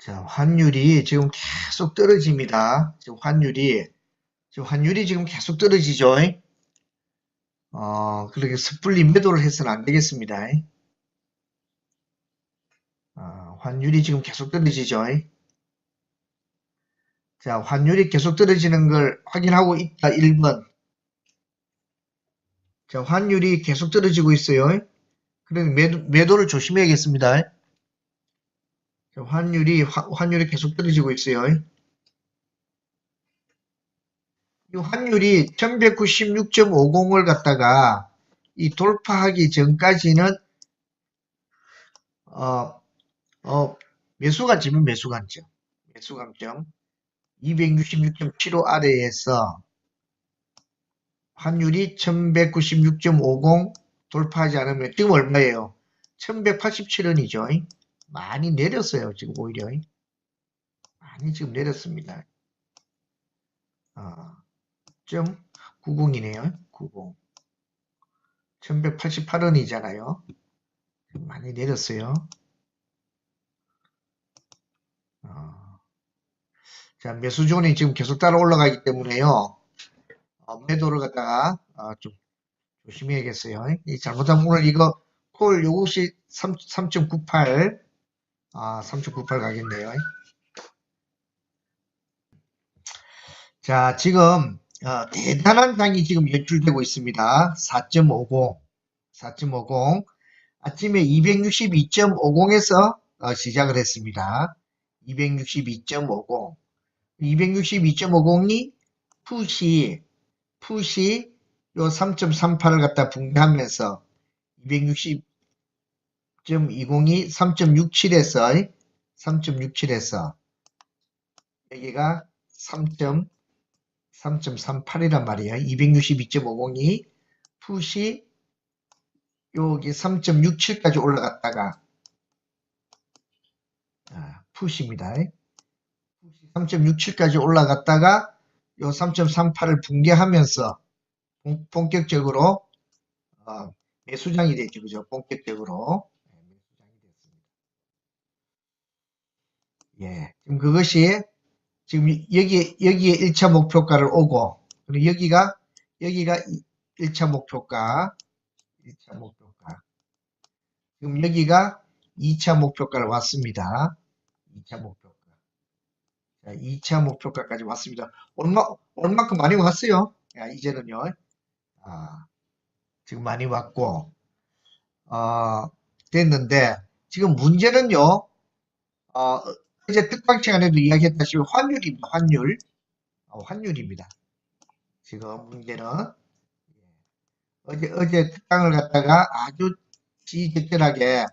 자, 환율이 지금 계속 떨어집니다. 지금 환율이, 지금 환율이 지금 계속 떨어지죠. 어, 그렇게 섣불리 매도를 해서는 안 되겠습니다. 어, 환율이 지금 계속 떨어지죠. 자, 환율이 계속 떨어지는 걸 확인하고 있다. 1번. 자, 환율이 계속 떨어지고 있어요. 그러니 매도, 매도를 조심해야겠습니다. 자, 환율이, 화- 환율이 계속 떨어지고 있어요. 이 환율이 1196.50을 갖다가 이 돌파하기 전까지는 어, 어, 매수관점은 매수관점. 매수관점. 266.75 아래에서 환율이 1196.50 돌파하지 않으면 지금 얼마예요? 1187원이죠. 많이 내렸어요. 지금 오히려. 많이 지금 내렸습니다. 어, 90이네요. 90. 1188원이잖아요. 많이 내렸어요. 어, 자, 매수존이 지금 계속 따라 올라가기 때문에요. 어, 매도를 갖다가 어, 좀 조심해야겠어요. 이 잘못하면 오늘 이거 콜 요것이 3, 3.98 아, 3.98 가겠네요. 자, 지금 어, 대단한 장이 지금 연출되고 있습니다. 4.50, 4.50. 아침에 262.50에서 어, 시작을 했습니다. 262.50. 262.50이 푸시, 푸시 요 3.38을 갖다 붕괴하면서 260, 3.202, 3.67에서 3.67에서 여기가 3.3.38이란 말이에요. 262.502 푸시 여기 3.67까지 올라갔다가 아, 풋입니다. 3.67까지 올라갔다가 요 3.38을 붕괴하면서 본격적으로 어, 매수장이 되죠. 그죠? 본격적으로 예. 지금 그것이 지금 여기 여기에 1차 목표가를 오고 그리고 여기가 여기가 1차 목표가 1차 목표가 지금 여기가 2차 목표가를 왔습니다. 2차 목표가 자, 2차 목표가까지 왔습니다. 얼마 얼마큼 많이 왔어요. 야, 이제는요. 아, 지금 많이 왔고 어, 됐는데 지금 문제는요. 어, 어제 특방 시간에도 이야기했다시피 환율입니다. 환율. 어, 환율입니다. 지금 문제는 어제 어제 특강을 갖다가 아주 지적절하게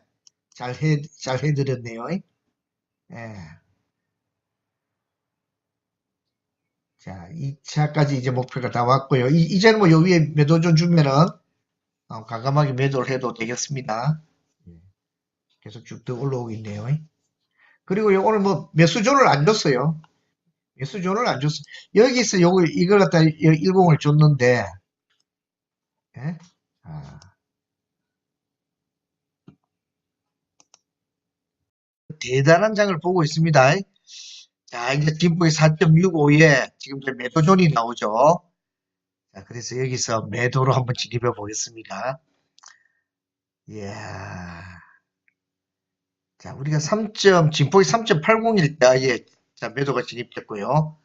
잘 해, 잘 해드렸네요. 예. 자, 2차까지 이제 목표가 다 왔고요. 이, 이제는 뭐요 위에 매도존 주면은 어, 과감하게 매도를 해도 되겠습니다. 예. 계속 쭉더 올라오고 있네요. 그리고 요 오늘 뭐 매수존을 안 줬어요. 매수존을 안 줬어. 여기서 요거 이걸 갖다 일공을 줬는데, 예? 아. 대단한 장을 보고 있습니다. 자, 이제 뒷부의 4.65에 지금 매도존이 나오죠. 자, 그래서 여기서 매도로 한번 진입해 보겠습니다. 이야. 자, 우리가 3. 진폭이 3.80일 때 아 예 자, 매도가 진입됐고요.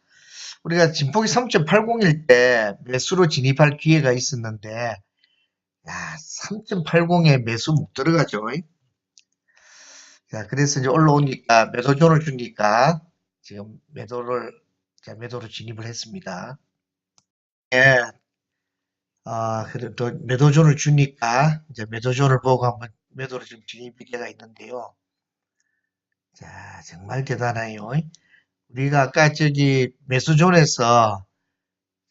우리가 진폭이 3.80일 때 매수로 진입할 기회가 있었는데, 야, 3.80에 매수 못 들어가죠. 자, 그래서 이제 올라오니까 매도존을 주니까 지금 매도를, 자, 매도로 진입을 했습니다. 예. 아, 그래도 매도존을 주니까 이제 매도존을 보고 한번 매도로 지금 진입이 되가 있는데요. 자, 정말 대단해요. 우리가 아까 저기 매수존에서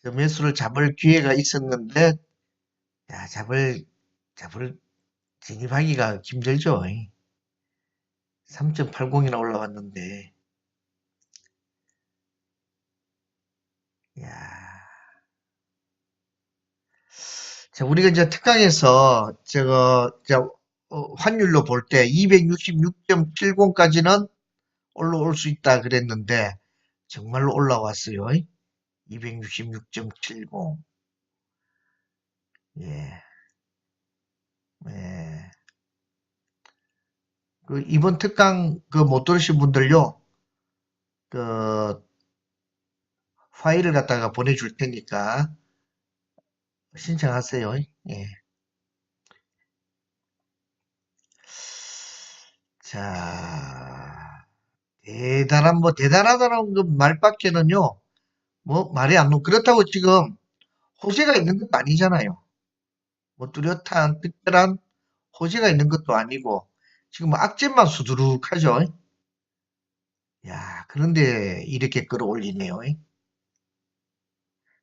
그 매수를 잡을 기회가 있었는데, 야, 잡을, 잡을, 진입하기가 힘들죠. 3.80이나 올라왔는데, 야. 자, 우리가 이제 특강에서 저거, 저, 어, 환율로 볼 때 266.70까지는 올라올 수 있다 그랬는데 정말로 올라왔어요. 266.70. 예. 예. 그 이번 특강 그 못 들으신 분들요. 그 파일을 갖다가 보내줄 테니까 신청하세요. 예. 자, 대단한 뭐 대단하다는 그 말밖에는요. 뭐 말이 안 나오. 그렇다고 지금 호재가 있는 것도 아니잖아요. 뭐 뚜렷한 특별한 호재가 있는 것도 아니고 지금 뭐 악재만 수두룩하죠. 야, 그런데 이렇게 끌어올리네요.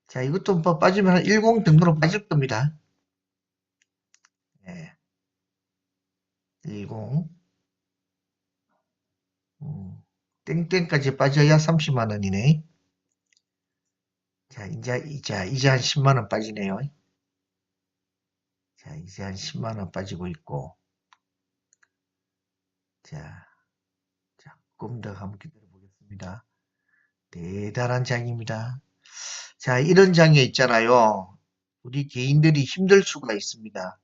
자, 이것도 뭐 빠지면 한10 정도로 빠질 겁니다. 예. 10. 땡땡까지 빠져야 30만 원이네. 자, 이제, 이제, 이제 한 10만 원 빠지네요. 자, 이제 한 10만 원 빠지고 있고. 자, 조금 더 한번 기다려 보겠습니다. 대단한 장입니다. 자, 이런 장에 있잖아요. 우리 개인들이 힘들 수가 있습니다.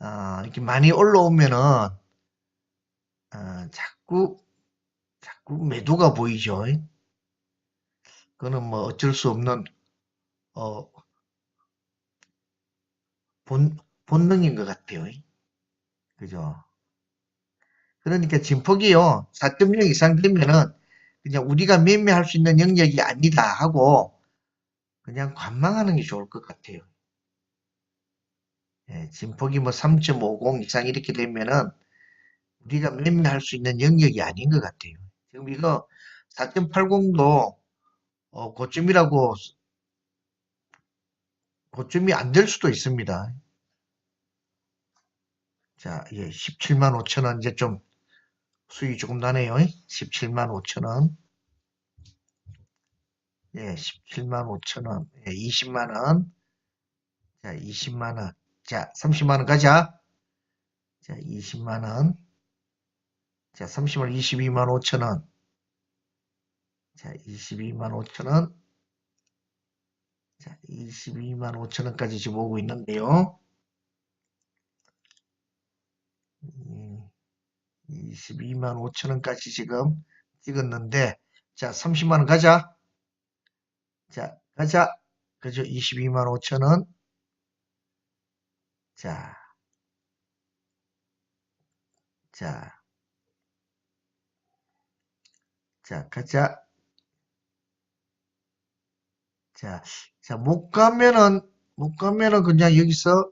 아, 이렇게 많이 올라오면은, 아, 자꾸, 자꾸 매도가 보이죠. 그거는 뭐 어쩔 수 없는, 어, 본, 본능인 것 같아요. 그죠? 그러니까 진폭이요. 4.0 이상 되면은 그냥 우리가 매매할 수 있는 영역이 아니다 하고 그냥 관망하는 게 좋을 것 같아요. 예, 진폭이 뭐 3.50 이상 이렇게 되면은 우리가 매매할 수 있는 영역이 아닌 것 같아요. 지금 이거 4.80도 어, 고점이라고 고점이 안 될 수도 있습니다. 자, 예, 17만 5천 원 이제 좀 수익이 조금 나네요. 17만 5천 원. 예, 17만 5천 원. 예, 20만 원. 자, 20만 원. 자, 30만 원 가자. 자, 20만 원. 자, 30만 원 22만 5천 원. 자, 22만 5천 원. 자, 22만 5천 원까지 지금 오고 있는데요. 음, 22만 5천 원까지 지금 찍었는데, 자, 30만 원 가자. 자, 가자. 그죠? 22만 5천 원. 자, 자, 자, 가자. 자, 자, 못 가면은, 못 가면은 그냥 여기서,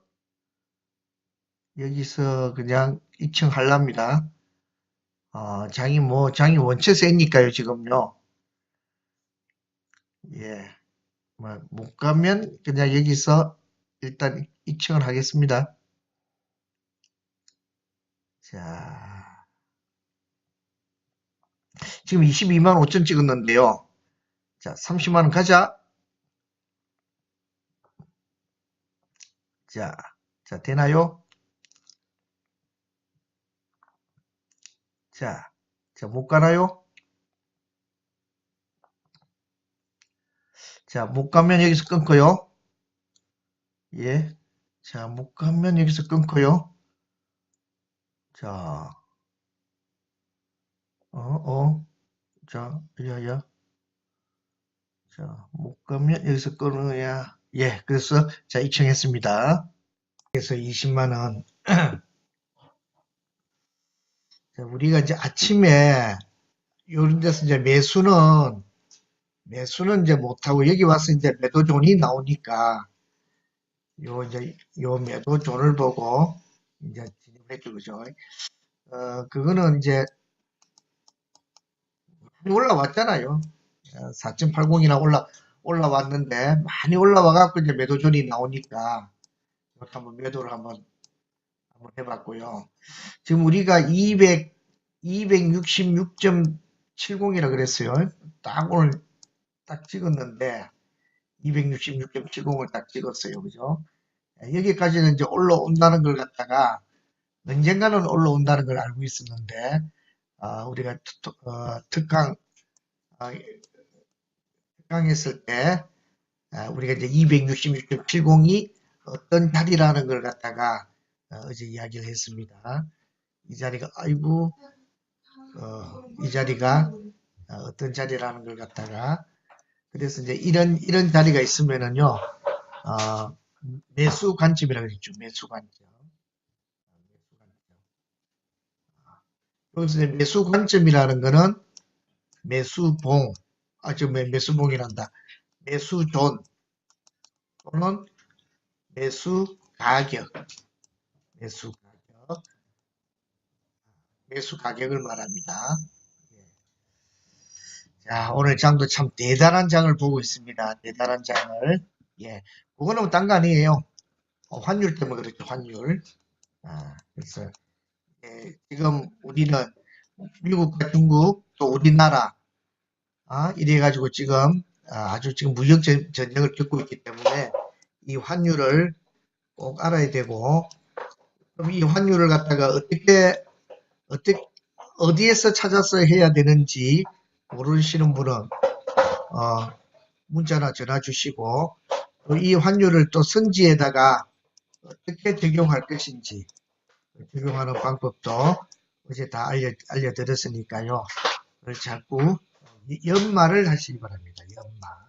여기서 그냥 2층 할랍니다. 어, 장이 뭐, 장이 원체 세니까요, 지금요. 예. 뭐, 못 가면 그냥 여기서 일단 2층을 하겠습니다. 자. 지금 22만 5천 찍었는데요. 자, 30만 원 가자. 자, 자, 되나요? 자, 자, 못 가나요? 자, 못 가면 여기서 끊고요. 예. 자, 못 가면 여기서 끊고요. 자, 어, 어. 자, 야, 야. 자, 못 가면 여기서 끊어야. 예, 그래서, 자, 입청했습니다. 그래서 20만원. 자, 우리가 이제 아침에, 요런 데서 이제 매수는, 매수는 이제 못하고, 여기 와서 이제 매도존이 나오니까, 요, 이제, 요 매도존을 보고, 이제 진입했죠, 그죠? 어, 그거는 이제, 올라왔잖아요. 4.80이나 올라, 올라왔는데, 많이 올라와갖고 이제 매도존이 나오니까, 이렇게 한번 매도를 한번, 한번 해봤고요. 지금 우리가 200, 266.70이라 그랬어요. 딱 오늘 딱 찍었는데, 266.70을 딱 찍었어요. 그죠? 여기까지는 이제 올라온다는 걸 갖다가, 언젠가는 올라온다는 걸 알고 있었는데, 아, 우리가 특- 어, 특강 아, 특강했을 때 아, 우리가 이제 266.70이 어떤 자리라는 걸 갖다가 어, 어제 이야기를 했습니다. 이 자리가 아이고 어, 이 자리가 어, 어떤 자리라는 걸 갖다가 그래서 이제 이런 이런 자리가 있으면은요 어, 매수 관점이라고 했죠 매수 관점 매수 관점. 여기서 매수 관점이라는 거는 매수봉 아저 매수봉이란다 매수존 또는 매수 가격 매수 가격 매수 가격을 말합니다. 예. 자, 오늘 장도 참 대단한 장을 보고 있습니다. 대단한 장을. 예. 그거는 뭐 딴거 아니에요. 어, 환율 때문에 그렇죠, 환율. 아, 그래서, 예, 지금 우리는 미국과 중국, 또 우리나라, 아, 이래 가지고 지금, 아, 아주 지금 무역 전- 전쟁을 겪고 있기 때문에 이 환율을 꼭 알아야 되고, 그럼 이 환율을 갖다가 어떻게, 어떻게, 어디에서 찾아서 해야 되는지 모르시는 분은, 어, 문자나 전화 주시고, 또이 환율을 또 선지에다가 어떻게 적용할 것인지, 적용하는 방법도 어제 다 알려, 알려드렸으니까요. 자꾸 연말을 하시기 바랍니다. 연말.